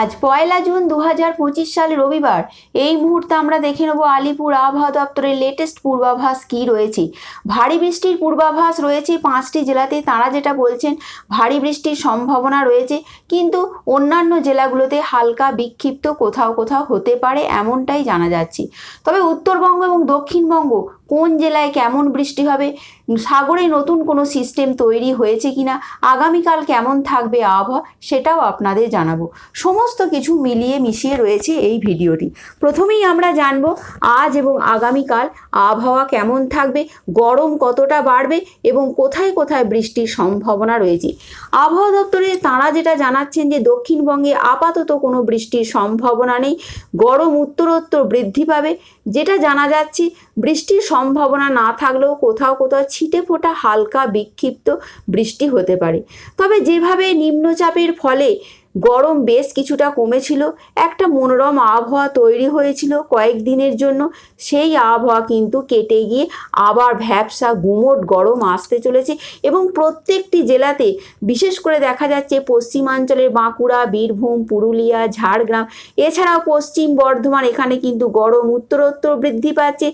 আজ পয়লা জুন দু সাল রবিবার। এই মুহূর্তে আমরা দেখে নেব আলিপুর আবহাওয়া দপ্তরের লেটেস্ট পূর্বাভাস কি রয়েছে। ভারী বৃষ্টির পূর্বাভাস রয়েছে পাঁচটি জেলাতে। তারা যেটা বলছেন, ভারী বৃষ্টির সম্ভাবনা রয়েছে। কিন্তু অন্যান্য জেলাগুলোতে হালকা বিক্ষিপ্ত কোথাও কোথাও হতে পারে, এমনটাই জানা যাচ্ছে। তবে উত্তরবঙ্গ এবং দক্ষিণবঙ্গ কোন জেলায় কেমন বৃষ্টি হবে? সাগরে নতুন কোনো সিস্টেম তৈরি হয়েছে কিনা? আগামীকাল কেমন থাকবে আবহাওয়া? সেটাও আপনাদের জানাব। সমস্ত কিছু মিলিয়ে মিশিয়ে রয়েছে এই ভিডিওটি। প্রথমেই আমরা জানব আজ এবং আগামীকাল আবহাওয়া কেমন থাকবে? গরম কতটা বাড়বে? এবং কোথায় কোথায় বৃষ্টির সম্ভাবনা রয়েছে? আবহাওয়া দপ্তরে তাঁরা যেটা জানাচ্ছেন যে দক্ষিণবঙ্গে আপাতত কোনো বৃষ্টির সম্ভাবনা নেই। গরম উত্তরোত্তর বৃদ্ধি পাবে। যেটা জানা যাচ্ছে, বৃষ্টির সম্ভাবনা না থাকলেও কোথাও কোথাও ছিটে ফোটা হালকা বিক্ষিপ্ত বৃষ্টি হতে পারে। তবে যেভাবে নিম্নচাপের ফলে গরম বেশ কিছুটা কমেছিল। একটা মনোরম আবহাওয়া তৈরি হয়েছিল কয়েকদিনের জন্য। সেই আবহাওয়া কিন্তু কেটে গিয়ে আবার ভ্যাবসা গুমোট গরম আসতে চলেছে এবং প্রত্যেকটি জেলাতে, বিশেষ করে দেখা যাচ্ছে পশ্চিমাঞ্চলের বাঁকুড়া, বীরভূম, পুরুলিয়া, ঝাড়গ্রাম, এছাড়াও পশ্চিম বর্ধমান এখানে কিন্তু গরম উত্তরোত্তর বৃদ্ধি পাচ্ছে।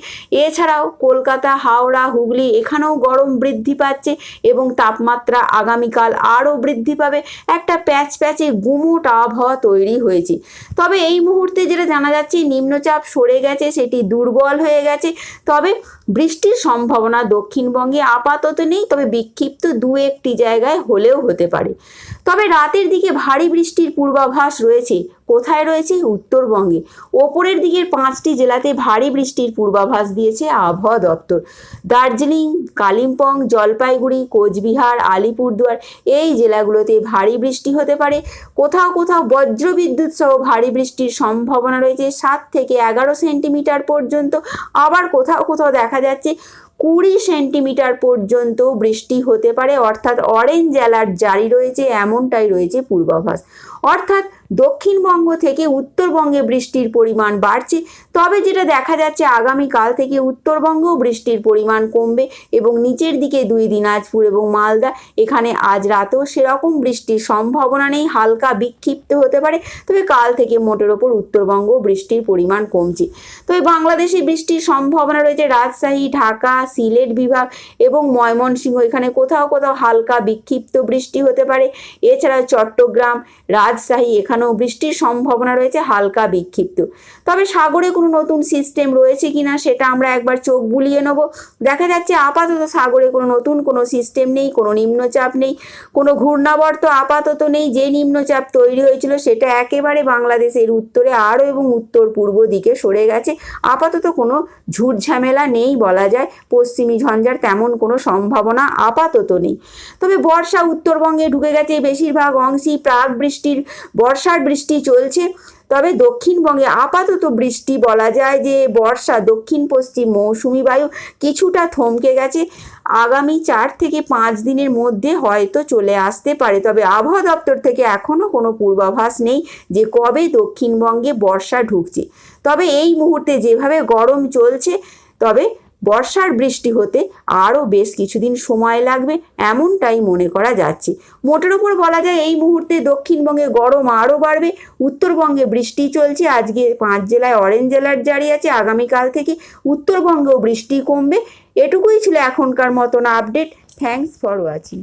এছাড়াও কলকাতা, হাওড়া, হুগলি এখানেও গরম বৃদ্ধি পাচ্ছে এবং তাপমাত্রা আগামীকাল আরও বৃদ্ধি পাবে। একটা প্যাচ প্যাচে গুমোট আবহাওয়া তৈরি হয়েছে। তবে এই মুহূর্তে যেটা জানা যাচ্ছে, নিম্নচাপ সরে গেছে, সেটি দুর্বল হয়ে গেছে। তবে বৃষ্টির সম্ভাবনা দক্ষিণবঙ্গে আপাতত নেই, তবে বিক্ষিপ্ত দু একটি জায়গায় হলেও হতে পারে। তবে রাতের দিকে ভারী বৃষ্টির পূর্বাভাস রয়েছে। কোথায় রয়েছে? উত্তরবঙ্গে। ওপরের দিকের পাঁচটি জেলাতে ভারী বৃষ্টির পূর্বাভাস দিয়েছে আবহাওয়া দপ্তর। দার্জিলিং, কালিম্পং, জলপাইগুড়ি, কোচবিহার, আলিপুরদুয়ার এই জেলাগুলোতে ভারী বৃষ্টি হতে পারে। কোথাও কোথাও বজ্রবিদ্যুৎ সহ ভারী বৃষ্টির সম্ভাবনা রয়েছে সাত থেকে এগারো সেন্টিমিটার পর্যন্ত। আবার কোথাও কোথাও দেখা যাচ্ছে কুড়ি সেন্টিমিটার পর্যন্ত বৃষ্টি হতে পারে, অর্থাৎ অরেঞ্জ অ্যালার্ট জারি রয়েছে, এমনটাই রয়েছে পূর্বাভাস। অর্থাৎ দক্ষিণবঙ্গ থেকে উত্তরবঙ্গে বৃষ্টির পরিমাণ বাড়ছে, তবে যেটা দেখা যাচ্ছে আগামীকাল থেকে উত্তরবঙ্গেও বৃষ্টির পরিমাণ কমবে এবং নিচের দিকে দুই দিনাজপুর এবং মালদা, এখানে আজ রাতেও সেরকম বৃষ্টির সম্ভাবনা নেই, হালকা বিক্ষিপ্ত হতে পারে, তবে কাল থেকে মোটের ওপর উত্তরবঙ্গ বৃষ্টির পরিমাণ কমছে। তবে বাংলাদেশে বৃষ্টির সম্ভাবনা রয়েছে, রাজশাহী, ঢাকা সিলেট বিভাগ এবং ময়মনসিংহ। এখানে কোথাও কোথাও হালকা বিক্ষিপ্ত বৃষ্টি হতে পারে। এছাড়া চট্টগ্রাম, রাজশাহী, এখানেও বৃষ্টির সম্ভাবনা রয়েছে, হালকা বিক্ষিপ্ত। তবে সাগরে কোনো নতুন সিস্টেম রয়েছে কিনা সেটা আমরা একবার চোখ বুলিয়ে নেব। দেখা যাচ্ছে আপাতত সাগরে কোনো নতুন কোনো সিস্টেম নেই, কোনো নিম্নচাপ নেই, কোনো ঘূর্ণাবর্ত আপাতত নেই। যে নিম্নচাপ তৈরি হয়েছিল সেটা একেবারে বাংলাদেশের উত্তরে আরও এবং উত্তর পূর্ব দিকে সরে গেছে। আপাতত কোনো ঝুট ঝামেলা নেই বলা যায়। পশ্চিমী ঝঞ্ঝার তেমন কোনো সম্ভাবনা আপাতত নেই। তবে বর্ষা উত্তরবঙ্গে ঢুকে গেছে, বেশিরভাগ অংশেই প্রাক বৃষ্টির, বর্ষার বৃষ্টি চলছে। তবে দক্ষিণবঙ্গে আপাতত বৃষ্টি বলা যায় যে, বর্ষা দক্ষিণ পশ্চিম মৌসুমি বায়ু কিছুটা থমকে গেছে। আগামী চার থেকে পাঁচ দিনের মধ্যে হয়তো চলে আসতে পারে। তবে আবহাওয়া দপ্তর থেকে এখনও কোনো পূর্বাভাস নেই যে কবে দক্ষিণবঙ্গে বর্ষা ঢুকছে। তবে এই মুহূর্তে যেভাবে গরম চলছে, তবে বর্ষার বৃষ্টি হতে আরও বেশ কিছুদিন সময় লাগবে এমনটাই মনে করা যাচ্ছে। মোটের ওপর বলা যায় এই মুহূর্তে দক্ষিণবঙ্গে গরম আরও বাড়বে। উত্তরবঙ্গে বৃষ্টি চলছে। আজকে পাঁচ জেলায় অরেঞ্জ অ্যালার্ট জারি আছে। আগামীকাল থেকে উত্তরবঙ্গেও বৃষ্টি কমবে। এটুকুই ছিল এখনকার মতন আপডেট থ্যাংকস ফর ওয়াচিং